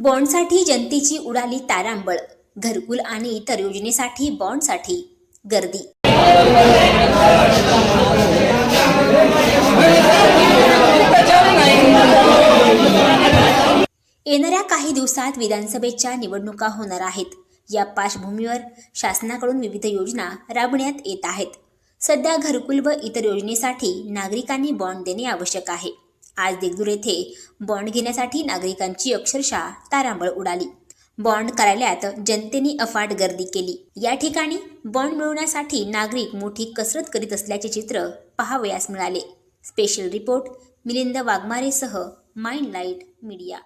बॉन्डसाठी जनतेची उडाली तारांबळ घरकुल आणि इतर योजनेसाठी बॉन्डसाठी गर्दी. येणाऱ्या काही दिवसात विधानसभेच्या निवडणुका होणार आहेत. या पार्श्वभूमीवर शासनाकडून विविध योजना राबवण्यात येत आहेत. सध्या घरकुल व इतर योजनेसाठी नागरिकांनी बॉन्ड देणे आवश्यक आहे. आज देगदूर येथे बॉन्ड घेण्यासाठी नागरिकांची अक्षरशः तारांबळ उडाली. बॉन्ड कार्यालयात जनतेने अफाट गर्दी केली. या ठिकाणी बॉन्ड मिळवण्यासाठी नागरिक मोठी कसरत करीत असल्याचे चित्र पहावयास मिळाले. स्पेशल रिपोर्ट मिलिंद वाघमारेसह माइंड लाइट मीडिया